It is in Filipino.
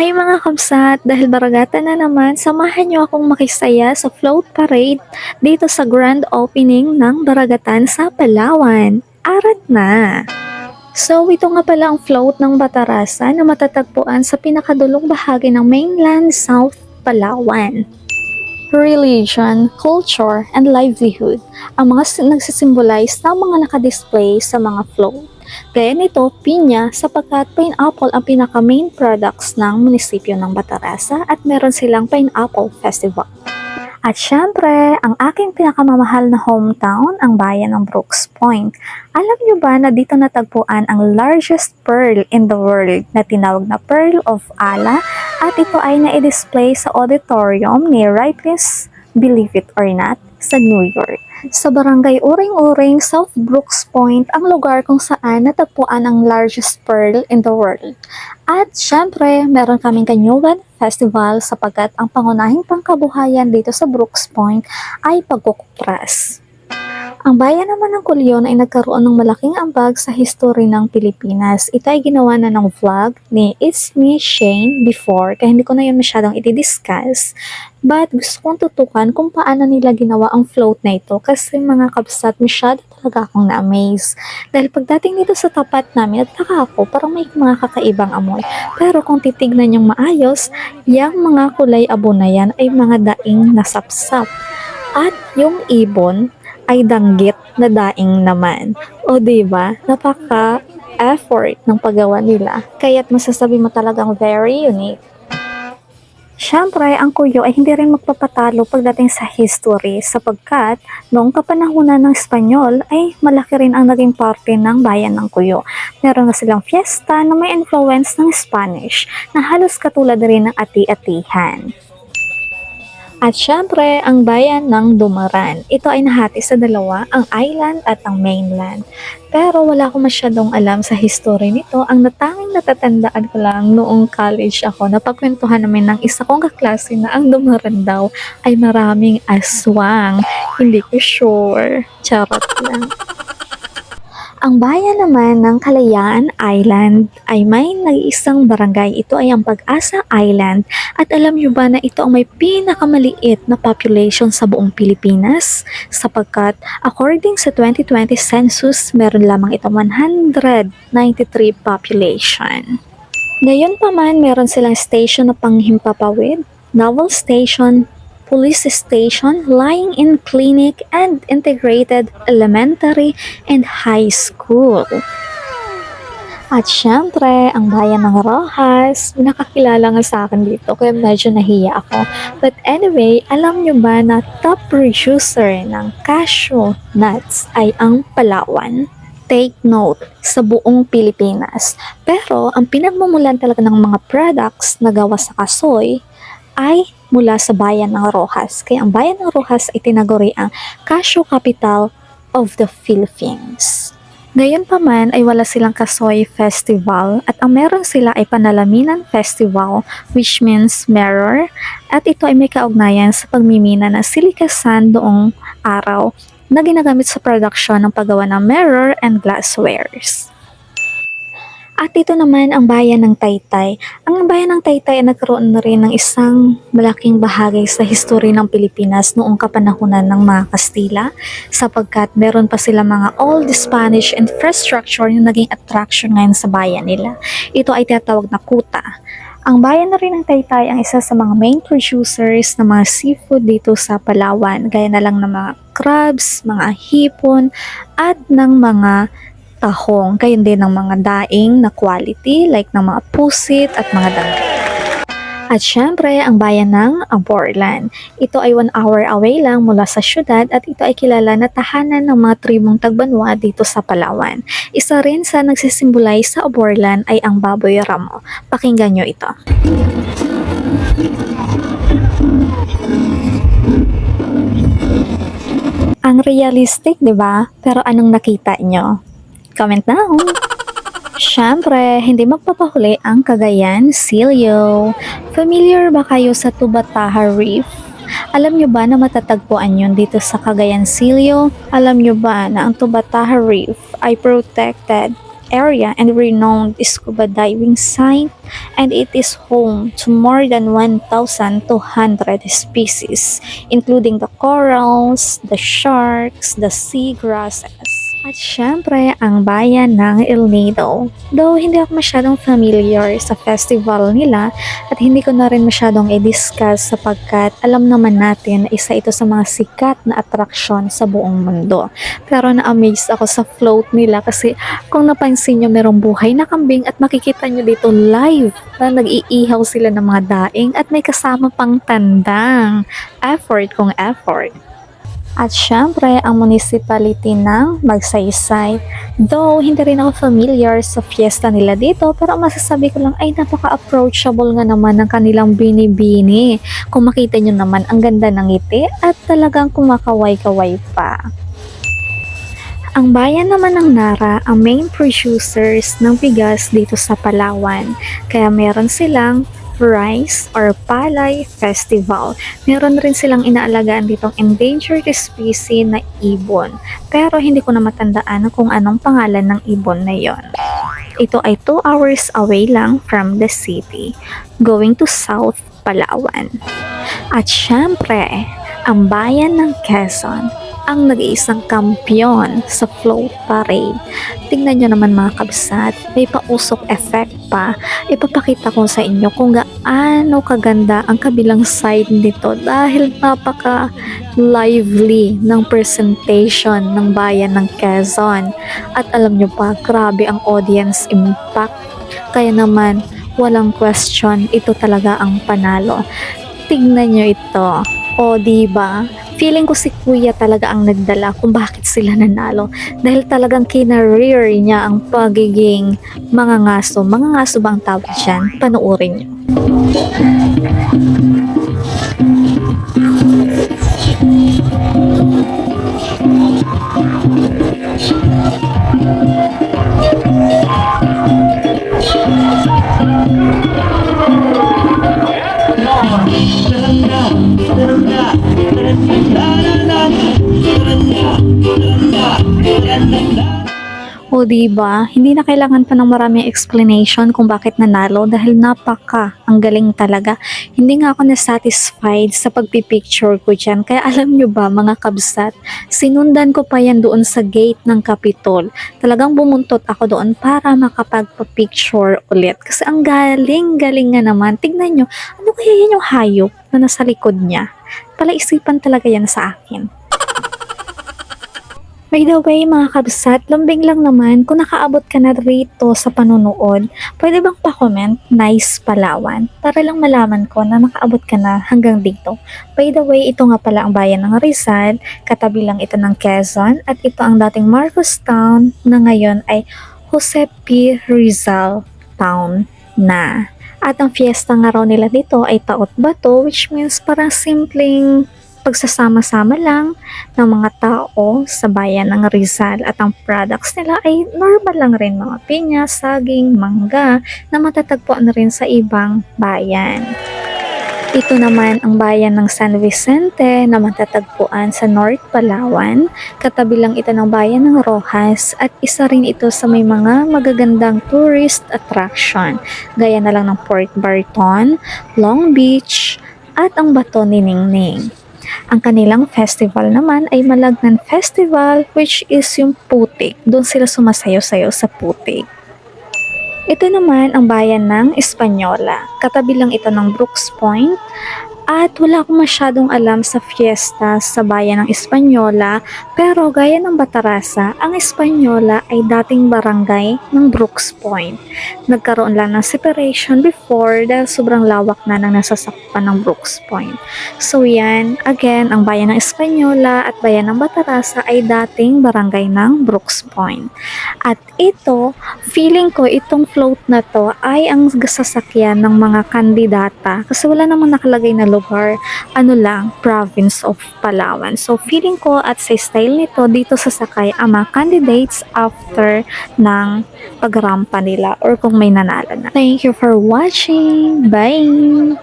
Hi mga kamsat! Dahil baragata na naman, samahan niyo akong makisaya sa float parade dito sa grand opening ng Baragatan sa Palawan. Arat na! So ito nga pala ang float ng Batarasa na matatagpuan sa pinakadulong bahagi ng mainland South Palawan. Religion, culture, and livelihood ang mga nagsisimbolize ng mga nakadisplay sa mga float. Gaya nito, pinya sapagkat pineapple ang pinaka-main products ng munisipyo ng Batarasa at meron silang Pineapple Festival. At syempre, ang aking pinakamamahal na hometown, ang bayan ng Brooks Point. Alam nyo ba na dito natagpuan ang largest pearl in the world na tinawag na Pearl of Allah at ito ay na-display sa auditorium ni Rightless Believe It or Not sa New York. Sa barangay Uring-Uring, South Brooks Point, ang lugar kung saan natagpuan ang largest pearl in the world. At syempre, meron kaming Kanyugan Festival sapagkat ang pangunahing pangkabuhayan dito sa Brooks Point ay pagkukupras. Ang bayan naman ng Kulyon ay nagkaroon ng malaking ambag sa history ng Pilipinas. Ito ay ginawa na ng vlog ni It's Me Shane before, kaya hindi ko na yun masyadong i-discuss. But gusto kong tutukan kung paano nila ginawa ang float na ito kasi mga kabsat masyado talaga akong na-amaze. Dahil pagdating dito sa tapat namin, nagtaka ako parang may mga kakaibang amoy. Pero kung titignan yung maayos, yung mga kulay abo na yan ay mga daing nasapsap. At yung ibon ay danggit na daing naman. O ba? Napaka effort ng paggawa nila. Kaya't masasabi mo talagang very unique. Siyempre, ang kuyo ay hindi rin magpapatalo pagdating sa history sapagkat noong kapanahunan ng Espanyol ay malaki rin ang naging parte ng bayan ng kuyo. Meron na silang fiesta na may influence ng Spanish na halos katulad rin ng ati-atihan. At syempre, ang bayan ng Dumaran. Ito ay nahati sa dalawa, ang island at ang mainland. Pero wala akong masyadong alam sa history nito. Ang natanging natatandaan ko lang noong college ako, napagkwentuhan namin ng isa kong kaklase na ang Dumaran daw ay maraming aswang. Hindi ko sure. Charot lang. Ang bayan naman ng Kalayaan Island ay may nag-iisang barangay. Ito ay ang Pag-asa Island. At alam nyo ba na ito ang may pinakamaliit na population sa buong Pilipinas? Sapagkat according sa 2020 census, meron lamang ito 193 population. Ngayon pa man, meron silang station na panghimpapawid, naval station, police station, lying in clinic, and integrated elementary and high school. At syempre, ang bayan ng Rojas, nakakilala nga sa akin dito, kaya medyo nahiya ako. But anyway, alam nyo ba na top producer ng cashew nuts ay ang Palawan? Take note, sa buong Pilipinas. Pero, ang pinagmumulan talaga ng mga products na gawa sa kasoy ay mula sa bayan ng Rojas. Kaya ang bayan ng Rojas ay tinaguri ang cashew capital of the Philippines. Ngayon pa man ay wala silang Kasoy Festival at ang meron sila ay Panalaminan Festival which means mirror at ito ay may kaugnayan sa pagmimina ng silica sand noong araw na ginagamit sa production ng paggawa ng mirror and glasswares. At ito naman ang bayan ng Taytay. Ang bayan ng Taytay ay nagkaroon na rin ng isang malaking bahagi sa history ng Pilipinas noong kapanahunan ng mga Kastila sapagkat meron pa sila mga old Spanish infrastructure na naging attraction ngayon sa bayan nila. Ito ay tinatawag na kuta. Ang bayan na rin ng Taytay ang isa sa mga main producers ng mga seafood dito sa Palawan, gaya na lang ng mga crabs, mga hipon, at ng mga tahong, gayon din ng mga daing na quality like ng mga pusit at mga dangge. At syempre, ang bayan ng Aborlan. Ito ay one hour away lang mula sa syudad at ito ay kilala na tahanan ng mga tribong tagbanwa dito sa Palawan. Isa rin sa nagsisimbolize sa Aborlan ay ang baboy ramo. Pakinggan nyo ito. Ang realistic, di ba? Pero anong nakita nyo? Comment now! Siyempre, hindi magpapahuli ang Cagayan Silio. Familiar ba kayo sa Tubataha Reef? Alam nyo ba na matatagpuan yun dito sa Cagayan Silio? Alam nyo ba na ang Tubataha Reef ay protected area and renowned scuba diving site and it is home to more than 1,200 species including the corals, the sharks, the seagrasses. At syempre, ang bayan ng El Nido. Though hindi ako masyadong familiar sa festival nila at hindi ko na rin masyadong i-discuss sapagkat alam naman natin na isa ito sa mga sikat na atraksyon sa buong mundo. Pero na-amaze ako sa float nila kasi kung napansin nyo merong buhay na kambing at makikita nyo dito live na nag-iihaw sila ng mga daing at may kasama pang tandang. Effort kung effort. At syempre, ang municipality ng Magsaysay. Though, hindi rin ako familiar sa fiesta nila dito, pero masasabi ko lang ay napaka-approachable nga naman ng kanilang bini-bini. Kung makita nyo naman, ang ganda ng ngiti at talagang kumakaway-kaway pa. Ang bayan naman ng Nara ang main producers ng bigas dito sa Palawan. Kaya meron silang Rice or Palay Festival. Meron rin silang inaalagaan ditong endangered species na ibon. Pero hindi ko na matandaan kung anong pangalan ng ibon na yon. Ito ay 2 hours away lang from the city, going to South Palawan. At syempre, ang bayan ng Quezon ang nag-iisang kampyon sa float parade. Tingnan nyo naman mga kabsat, may pausok effect pa. Ipapakita ko sa inyo kung gaano kaganda ang kabilang side nito dahil napaka lively ng presentation ng bayan ng Quezon. At alam nyo pa, grabe ang audience impact. Kaya naman, walang question, ito talaga ang panalo. Tignan nyo ito. O, di ba? Feeling ko si Kuya talaga ang nagdala kung bakit sila nanalo. Dahil talagang kinareer niya ang pagiging mga ngaso. Mga ngaso ba ang tawag dyan? Panuorin niyo. da da da da O di ba, hindi na kailangan pa ng maraming explanation kung bakit nanalo dahil napaka ang galing talaga. Hindi nga ako nasatisfied sa pagpipicture ko dyan. Kaya alam nyo ba mga kabsat, sinundan ko pa yan doon sa gate ng Capitol. Talagang bumuntot ako doon para makapagpa-picture ulit. Kasi ang galing-galing nga naman. Tignan nyo, ano kaya yan yung hayop na nasa likod niya? Palaisipan talaga yan sa akin. By the way, mga kabsat, lambing lang naman, kung nakaabot ka na rito sa panunood, pwede bang pa-comment, nice Palawan, para lang malaman ko na nakaabot ka na hanggang dito. By the way, ito nga pala ang bayan ng Rizal, katabi lang ito ng Quezon, at ito ang dating Marcos Town na ngayon ay Jose P. Rizal Town na. At ang fiesta nga raw nila dito ay Taot Bato, which means parang simpleng pagsasama-sama lang ng mga tao sa bayan ng Rizal at ang products nila ay normal lang rin mga pinya, saging, mangga na matatagpuan rin sa ibang bayan. Ito naman ang bayan ng San Vicente na matatagpuan sa North Palawan. Katabi lang ito ng bayan ng Rojas at isa rin ito sa may mga magagandang tourist attraction gaya na lang ng Port Barton, Long Beach at ang Bato ni Ningning. Ang kanilang festival naman ay Malagnan Festival which is yung putik. Doon sila sumasayo-sayo sa putik. Ito naman ang bayan ng Espanyola. Katabi lang ito ng Brooks Point. At wala akong masyadong alam sa fiesta sa bayan ng Espanyola, pero gaya ng Batarasa, ang Espanyola ay dating barangay ng Brooks Point. Nagkaroon lang ng separation before dahil sobrang lawak na ng nasasakpan ng Brooks Point. So yan, again, ang bayan ng Espanyola at bayan ng Batarasa ay dating barangay ng Brooks Point. At ito, feeling ko itong float na to ay ang sasakyan ng mga kandidata kasi wala namang nakalagay na lugar, ano lang, province of Palawan. So feeling ko at sa style nito dito sasakay ang mga candidates after ng pagrampa nila or kung may nanalo na. Thank you for watching. Bye!